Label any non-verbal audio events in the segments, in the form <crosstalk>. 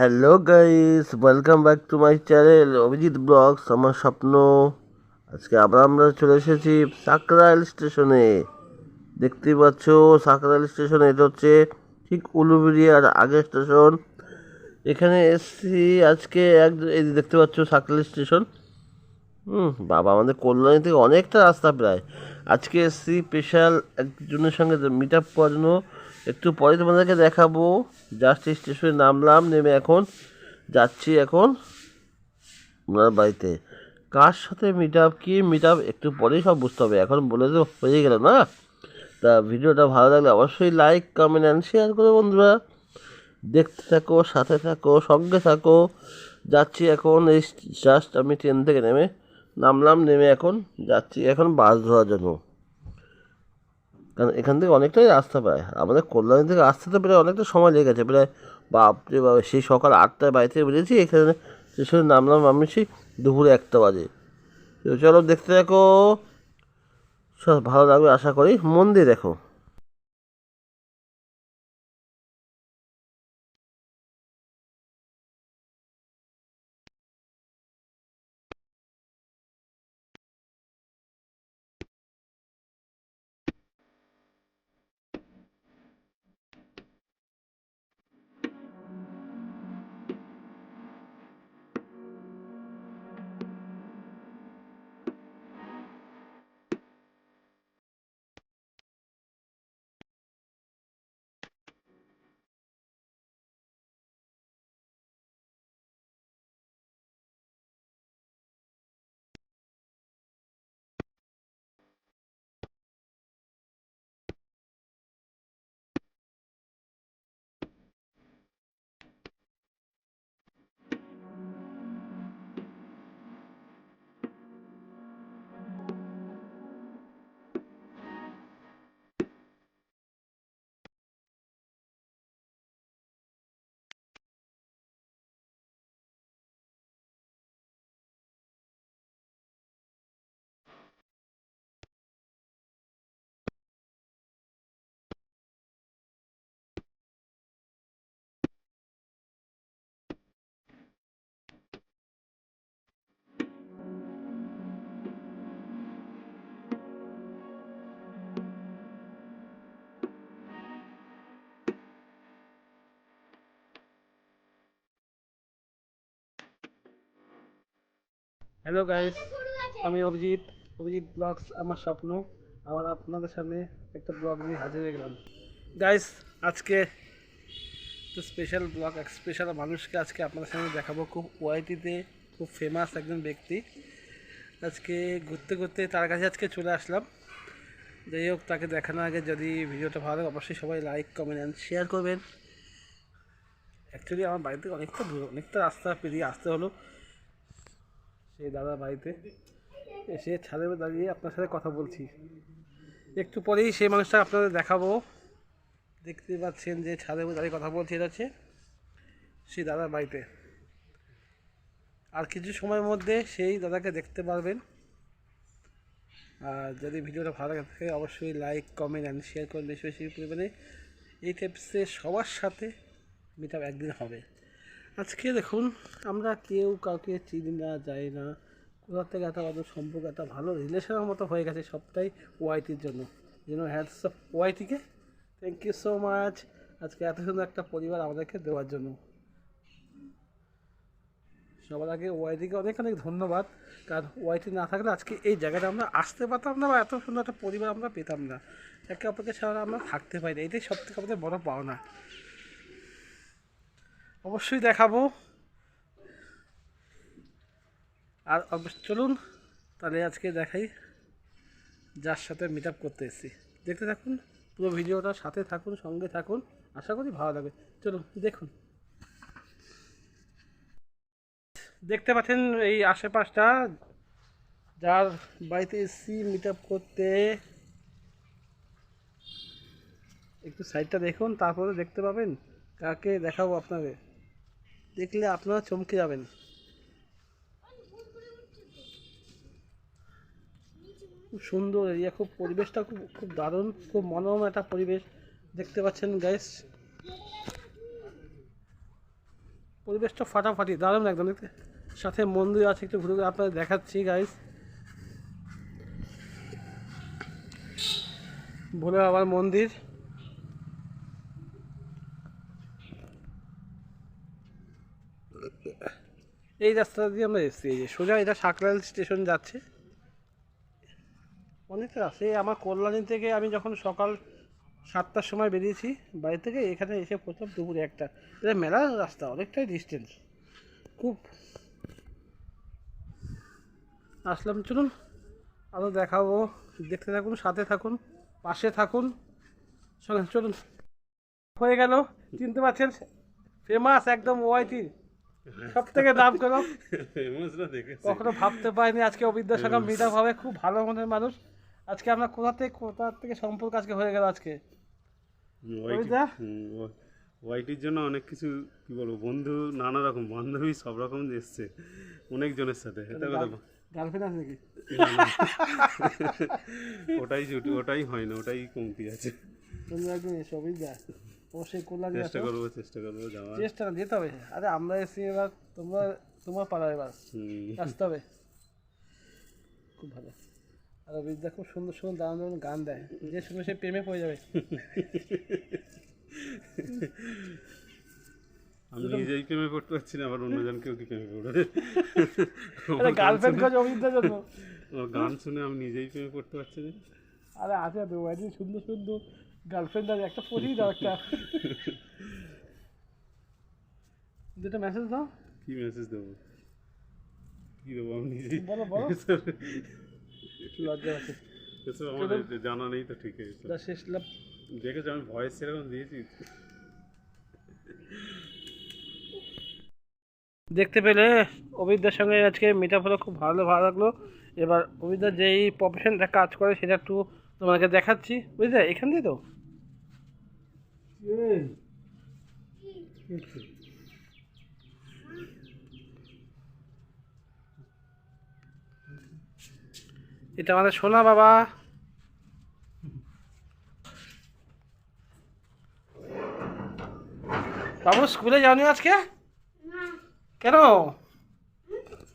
Hello guys welcome back to my channel Abhijit blogs আমার স্বপ্ন। আজকে আবার আমরা চলে এসেছি সাকরাইল স্টেশনে দেখতেই পাচ্ছ সাকরাইল স্টেশন এটা হচ্ছে ঠিক উলুবেরিয়ার আগের স্টেশন এখানে এসছি আজকে এক, এই দেখতে পাচ্ছ সাকরাইল স্টেশন হুম, বাবা আমাদের কল্যাণী থেকে অনেকটা রাস্তা প্রায়। আজকে এসছি স্পেশাল একজনের সঙ্গে মিট আপ করার জন্য। একটু পরে তোমাদেরকে দেখাবো। জাস্ট স্টেশনে নামলাম, নেমে এখন যাচ্ছি এখন ওনার বাড়িতে। কার সাথে মিট আপ কি মিট আপ একটু পরেই সব বুঝতে হবে। এখন বলে তো হয়ে গেল না? তা ভিডিওটা ভালো লাগলে অবশ্যই লাইক কমেন্ট অ্যান্ড শেয়ার করো বন্ধুরা। দেখতে থাকো, সাথে থাকো, সঙ্গে থাকো। যাচ্ছি এখন, এই জাস্ট আমি ট্রেন থেকে নেমে নামলাম, নেমে এখন যাচ্ছি এখন বাস ধরার জন্য। কারণ এখান থেকে অনেকটাই রাস্তা প্রায়। আমাদের কল্যাণী থেকে আসতে তো প্রায় অনেকটা সময় লেগে গেছে। প্রায় বাপরে বাবা সেই সকাল আটটায় বাড়ি থেকে বেরিয়েছি, এখানে স্টেশনে নামলাম আমি সেই দুপুরে একটা বাজে। তো চলো দেখতে দেখো ভালো লাগবে আশা করি। মন দিয়ে দেখো। হ্যালো গাইস আমি অভিজিৎ। অভিজিৎ ব্লগস আমার স্বপ্ন। আবার আপনাদের সামনে একটা ব্লগ নিয়ে হাজির হয়ে গেলাম। গাইস আজকে তো স্পেশাল ব্লগ এক স্পেশাল মানুষকে আজকে আপনাদের সামনে দেখাবো। খুব ওয়াইটিতে খুব ফেমাস একজন ব্যক্তি। আজকে ঘুরতে ঘুরতে তার কাছে আজকে চলে আসলাম। যাই হোক তাকে দেখানোর আগে যদি ভিডিওটা ভালো লাগে অবশ্যই সবাই লাইক কমেন্ট অ্যান্ড শেয়ার করবেন। অ্যাকচুয়ালি আমার বাড়িতে অনেকটা দূর অনেকটা রাস্তা পেরিয়ে আসতে হলো। সেই দাদা বাড়িতে এসে ছাদে দাঁড়িয়ে আপনার সাথে কথা বলছি। একটু পরেই সেই মানুষটা আপনাদের দেখাবো। দেখতে পাচ্ছেন যে ছাদে দাঁড়িয়ে কথা বলছি, এটা হচ্ছে সেই দাদার বাড়িতে। আর কিছু সময়ের মধ্যে সেই দাদাকে দেখতে পারবেন। আর যদি ভিডিওটা ভালো লাগে থাকে, অবশ্যই লাইক কমেন্ট অ্যান্ড শেয়ার করুন। বেশি বেশি পরিমাণে এই টিপসে সবার সাথে মিট একদিন হবে। আজকে দেখুন, আমরা কেউ কাউকে চিনি না যাই না। কোথা থেকে একটা আমাদের সম্পর্ক একটা ভালো রিলেশনের মতো হয়ে গেছে সবটাই ওয়াইটির জন্য। যেন হ্যাডস অফ ওয়াইটিকে থ্যাংক ইউ সো মাচ আজকে এত সুন্দর একটা পরিবার আমাদেরকে দেওয়ার জন্য। সবার আগে ওয়াইটিকে অনেক অনেক ধন্যবাদ। কারণ ওয়াইটি না থাকলে আজকে এই জায়গাটা আমরা আসতে পারতাম না বা এত সুন্দর একটা পরিবার আমরা পেতাম না। একে অপরকে ছাড়া আমরা থাকতে পারি না। এটাই সব থেকে আমাদের বড় পাওনা। অবশ্যই দেখাবো। আর চলুন তাহলে আজকে দেখাই যার সাথে মিট আপ করতে এসেছি। দেখতে থাকুন, পুরো ভিডিওটা সাথে থাকুন, সঙ্গে থাকুন। আশা করি ভালো লাগবে। চলুন, দেখুন। দেখতে পাচ্ছেন এই আশেপাশটা, যার বাড়িতে এসেছি মিট আপ করতে। একটু সাইডটা দেখুন, তারপরে দেখতে পাবেন। কাকে দেখাবো আপনাদের? দেখলে আপনারা চমকে যাবেন। খুব সুন্দর এরিয়া, খুব পরিবেশটা খুব খুব দারুণ, খুব মনোরম একটা পরিবেশ। দেখতে পাচ্ছেন গাইস পরিবেশটা ফাটাফাটি, দারুণ একদম। দেখতে, সাথে মন্দির আছে, একটু ঘুরে ঘুরে আপনাদের দেখাচ্ছি গাইস ভোলে বাবার মন্দির। এই রাস্তা দিয়ে আমরা এসেছি, এই যে সোজা এটা সাকরাইল স্টেশন যাচ্ছে। অনেকটা রাস্তা। আমার কল্যাণী থেকে আমি যখন সকাল সাতটার সময় বেরিয়েছি, বাড়ি থেকে এখানে এসে পড়তাম দুপুরে একটা। এটা মেলার রাস্তা, অনেকটাই ডিস্টেন্স খুব। আসলাম, চলুন আরও দেখাবো। দেখতে থাকুন, সাথে থাকুন, পাশে থাকুন। সঙ্গে চলুন। হয়ে গেল, চিনতে পারছেন? ফেমাস একদম ওয়াইটি সব থেকে নাম করো। কখনো ভাবতে পারিনি আজকে অবিদ্যার সঙ্গে মিট আপ হবে খুব ভালো মনের মানুষ। আজকে আমরা কোথা থেকে কোথা থেকে সম্পর্ক আজকে হয়ে গেল আজকে? ওয়াইটির জন্য অনেক কিছু কি বলব বন্ধু নানা রকম বান্ধবী সব রকম এসছে অনেকজনের সাথে গার্লফ্রেন্ড আছে নাকি? ওটাই ওটাই হয় না ওটাই কমতি আছে। তোমরা একদিন এসো অবিদ্যা। অবশ্যই কল্যাণী চেষ্টা করব চেষ্টা করব যাওয়ার। চেষ্টা যেতে হবে। আরে আমরা এসে এবার তোমরা তোমার পাড়া এবার আসতে হবে। খুব ভালো। আর অবিদ্যা খুব সুন্দর সুন্দর দারুণ দারুণ গান দেয়। যে শুনে সে প্রেমে পড়ে যাবে। আমি নিজেই প্রেমে পড়তে পারছি না আবার অন্যজনকেও কি প্রেমে পড়বে? <laughs> আরে গার্লফ্রেন্ড খোঁজ অবিদ্যার জন্য গান শুনে আমি নিজেই প্রেমে পড়তে পারছি না। আরে আছে তো সুন্দর সুন্দর। গার্লফ্রেন্ড আছে একটা পরিয়ে দাও একটা। দুটো মেসেজ দাও। কি মেসেজ দেবো? কি দেবো আমি নিজেই বলো বলো। একটু লজ্জা আছে। এসব আমার জানা নেই তো ঠিক আছে শেষ লাভ। দেখেছ আমি ভয়েস সেরকম দিয়েছি। দেখতে পেলে অভিজ্ঞার সঙ্গে আজকে মিট আপ হলো খুব ভালো ভালো লাগল। এবার অভিজ্ঞা যেই প্রফেশনটা কাজ করে সেটা একটু তোমাকে দেখাচ্ছি। বুঝলে? এখান দিয়ে তো। এটা আমাদের সোনা বাবা। বাবু স্কুলে যাওনি আজকে? কেন?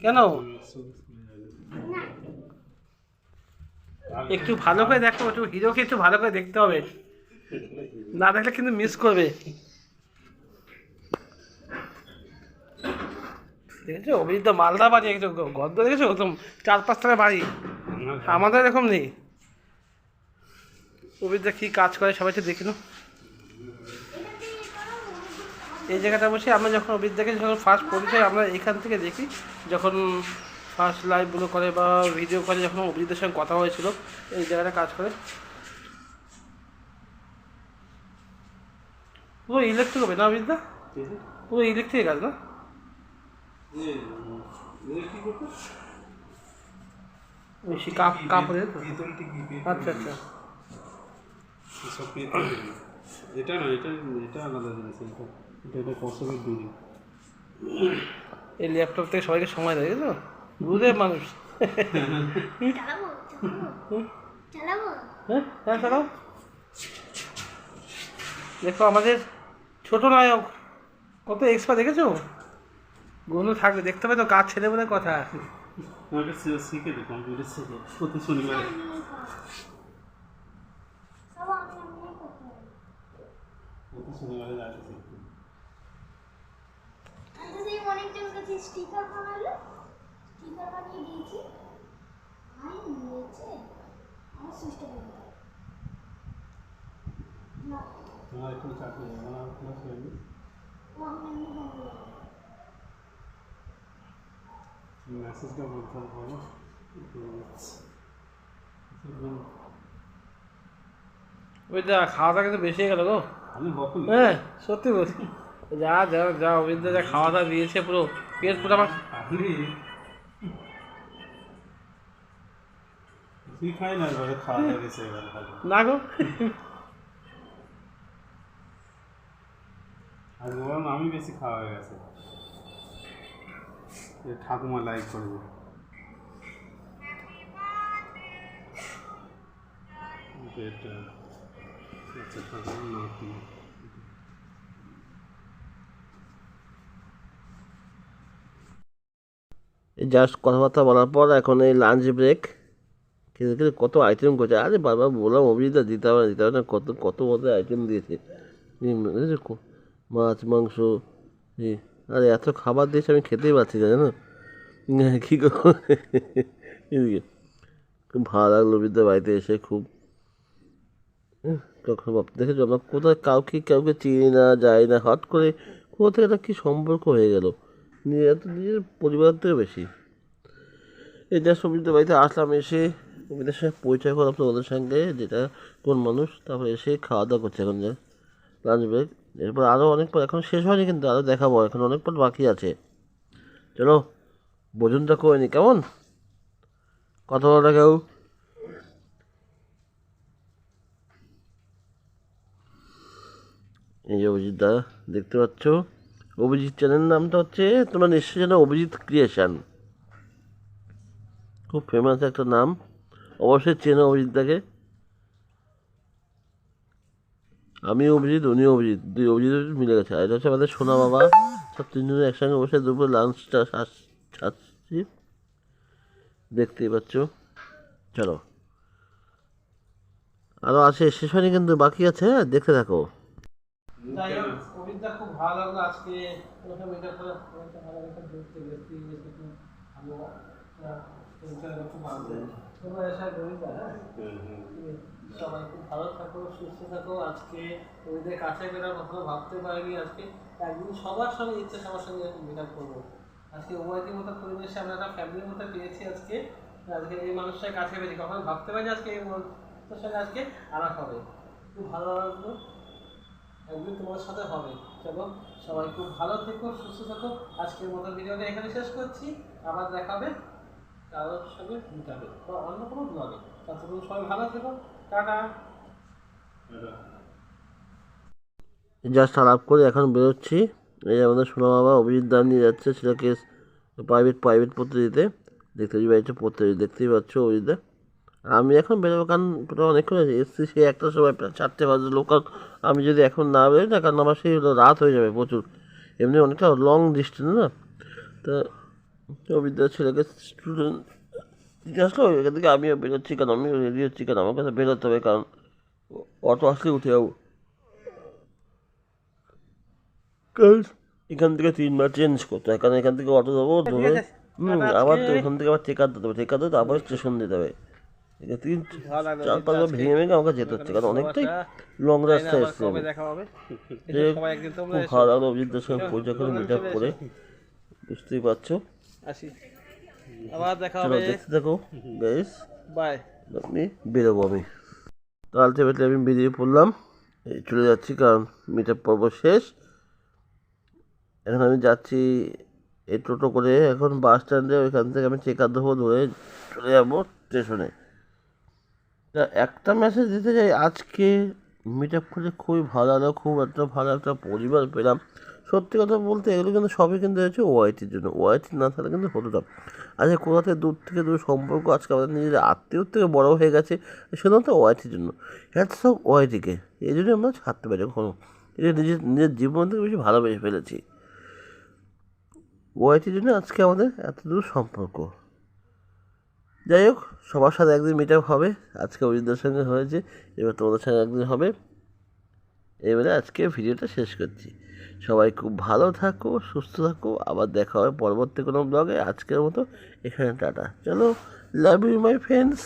কেন? একটু ভালো করে দেখো, একটু হিরোকে একটু ভালো করে দেখতে হবে। না দেখলে কিন্তু মিস করবে। দেখেছ? অভিজিৎ মালদা বাড়ি একটু গদ্দ দেখেছ? একদম চার পাঁচ টাকা বাড়ি। আমাদের এরকম নেই। অভিজিৎ কী কাজ করে সবাই একটু দেখে নাও। এই জায়গাটা বসে আমরা যখন অভিজ্ঞতাকে যখন ফার্স্ট পরিচয় আমরা এখান থেকে দেখি, যখন ফার্স্ট লাইভগুলো করে বা ভিডিও করে যখন অভিজিতের সঙ্গে কথা হয়েছিল, এই জায়গাটা কাজ করে। পুরো ইলেকট্রিক হবে না অভিজিৎদা পুরো ইলেকট্রিক কাজ না? কাপ তো আচ্ছা আচ্ছা। এটা না এটা এটা আলাদা জিনিস এটা এটা এটা কসমের দড়ি এই ল্যাপটপ থেকে সবাইকে সময় দেয় তো? বুঝে মানুষ। হ্যাঁ হ্যাঁ চালাও। দেখো আমাদের ছোট নায়ক কত এক্সপা দেখেছ? গুলো থাকবে দেখতে পাই তো কাজ ছেলে বলে কথা। আমাকে শি- শিখে দে কম্পিউটার শিখে প্রতি শনিবার। প্রতি শনিবারে যাচ্ছে স্টিকার বানালো স্টিকার বানিয়ে দিয়েছি ভাই নিয়েছে আমার সুইচটা বন্ধ কর। না চাকরি আমার ক্লাস হয়নি ও আমি এমনি বন্ধ করে দেবো। মেসেজটা বলতে হবে বলো ওই যা খাওয়া দাওয়া কিন্তু বেশি হয়ে গেল গো আমি বকুল হ্যাঁ সত্যি বলছি যা যা যা অভিজ্ঞতা যা খাওয়া দাওয়া দিয়েছে পুরো পেট পুরো আমার আপনি খাই না এবারে খাওয়া দাওয়া গেছে এবারে ভালো না গো আর বললাম আমি বেশি খাওয়া হয়ে গেছে। ঠাকুমা লাইক জাস্ট কথাবার্তা বলার পর এখন এই লাঞ্চ ব্রেক খেতে খেতে কত আইটেম করছে আরে বারবার বললাম অভিজিৎদা দিতে হবে না, দিতে হবে না। কত কত মতো আইটেম দিয়েছে। মাছ, মাংস এই আরে, এত খাবার দিয়েছে, আমি খেতেই পারছি না, জানো? কী করব? খুব ভালো লাগল অভিজিৎদার বাড়িতে এসে, খুব। কখনো ভাব দেখেছ কোথায় কাউকে কাউকে চিনি না, যাই না হট করে কোথা থেকে একটা কী সম্পর্ক হয়ে গেল? নিজের এত নিজের পরিবার থেকে বেশি। এই যা সবজিতে বাড়িতে আসলাম, এসে ওদের সঙ্গে পরিচয় করলাম তো ওদের সঙ্গে, যেটা কোন মানুষ, তারপরে এসে খাওয়া দাওয়া করছে এখন, যে। লাঞ্চ ব্রেক এরপর আরও অনেক পর এখন শেষ হয়নি কিন্তু আরও দেখাবো, এখন অনেক পর বাকি আছে। চলো ভোজনটা করে নি, কেমন? কথা বলা কেউ। এই যে অভিজিৎ দা, দেখতে পাচ্ছ? অভিজিৎ চ্যানেলের নামটা হচ্ছে, তোমরা নিশ্চয়ই জানো অভিজিৎ ক্রিয়েশন। খুব ফেমাস একটা নাম। অবশ্যই চেনো অভিজিৎদাকে আমি অভিজিৎ উনি অভিজিৎ দুই অভিজিৎ মিলে গেছে। আর এটা হচ্ছে আমাদের সোনা বাবা। সব তিনজনে একসঙ্গে বসে দুপুরে লাঞ্চটা ছাড়ছি দেখতেই পাচ্ছ। চলো। আরও আছে শেষ হয়নি কিন্তু বাকি আছে হ্যাঁ? দেখতে থাকো। খুব ভালো লাগল আজকে। ভালো সবাই খুব ভালো থাকো, সুস্থ থাকো। আজকে ওদের কাছে বেরার কখনো ভাবতে পারিনি আজকে। একদিন সবার সঙ্গে ইচ্ছে সবার সঙ্গে মেকআপ করব। আজকে ওয়াইটির মতো পরিবেশে আমরা একটা ফ্যামিলির মতো পেয়েছি আজকে। আজকে এই মানুষটার কাছে পেয়েছি কখনো ভাবতে পারিনি আজকে এই মানুষটার সঙ্গে আজকে আলাপ হবে। খুব ভালো লাগল। একদিন তোমার সাথে হবে। চলো, সবাই খুব ভালো থেকো, সুস্থ থাকো। আজকের মতো ভিডিওটা এখানে শেষ করছি। আবার দেখাবে কারোর সঙ্গে মিটাবে বা অন্য কোনো ব্লগে ততক্ষণ সবাই ভালো থেকো। জাস্ট আলাপ করে এখন বেরোচ্ছি। এই আমাদের সোনা বাবা অভিজিৎ দান নিয়ে যাচ্ছে সেটাকে প্রাইভেট প্রাইভেট পড়তে দিতে দেখতে পাচ্ছি পড়তে দেখতেই পাচ্ছ অভিজিৎদা আর আমি এখন বেরোবো, কারণ অনেকক্ষণ আছে এসছি সেই একটা সময় প্রায় চারটে বাজে লোকাল আমি যদি এখন না বেরোই না, কারণ আমার সেই রাত হয়ে যাবে প্রচুর। এমনি অনেকটা লং ডিস্টেন্স না। তা অভিজ্ঞতা ছেলেকে স্টুডেন্ট আসলো এখান থেকে আমিও বেরোচ্ছি কারণ আমি রেডি হচ্ছি কারণ আমার কাছে বেরোতে হবে কারণ অটো আসলে উঠে যাব কারণ এখান থেকে তিনবার চেঞ্জ করতে হয় কারণ এখান থেকে অটো যাব ধরে হুম আবার তো এখান থেকে আবার টেকার দিতে হবে টেকার দিতে আবার স্টেশন দিতে হবে লাগল চার পাঁচবার ভেঙে ভেঙে আমাকে যেতে হচ্ছে কারণ অনেকটাই লং রাস্তা এসছে কবে আমি দেখা হবে যে এসো সবাই একদিন তোমরা খুব এসো। ভালো লাগল সঙ্গে পরিচয় করে মিট আপ করে বুঝতেই পারছ আসি আবার দেখা চলো হবে। দেখতে থাকো গাইস বাই আপনি বেরোবো আমি। তো আলটিমেটলি আমি বেরিয়ে পড়লাম। এই চলে যাচ্ছি কারণ মিট আপ পর্ব শেষ। এখন আমি যাচ্ছি এই টোটো করে। এখন বাস স্ট্যান্ডে ওইখান থেকে আমি চেকার দেবো ধরে চলে যাব স্টেশনে তা একটা মেসেজ দিতে চাই আজকে মিট আপ করে খুবই ভালো লাগল খুব একটা ভালো একটা পরিবার পেলাম। সত্যি কথা বলতে এগুলো কিন্তু সবই কিন্তু হয়েছে ওয়াইটির জন্য। ওয়াইটি না থাকলে কিন্তু হতো না আচ্ছা কোথা থেকে দূর থেকে দূর সম্পর্ক আজকে আমাদের নিজের আত্মীয় থেকে বড় হয়ে গেছে শুধুমাত্র ওয়াইটির জন্য। এটা সব ওয়াইটিকে এই জন্য আমরা ছাড়তে পারি কখনো এটা নিজের নিজের জীবন থেকে বেশি ভালোবেসে ফেলেছি। ওয়াইটির জন্য আজকে আমাদের এত দূর সম্পর্ক। যাই হোক, সবার সাথে একদিন মিট আপ হবে। আজকে অরিন্দার সঙ্গে হয়েছে। এবার তোমাদের সঙ্গে একদিন হবে। এবারে আজকে ভিডিওটা শেষ করছি। সবাই খুব ভালো থাকো, সুস্থ থাকো। আবার দেখা হবে পরবর্তী কোনো ব্লগে আজকের মতো এখানে টাটা। চলো লাভ ইউ মাই ফ্রেন্ডস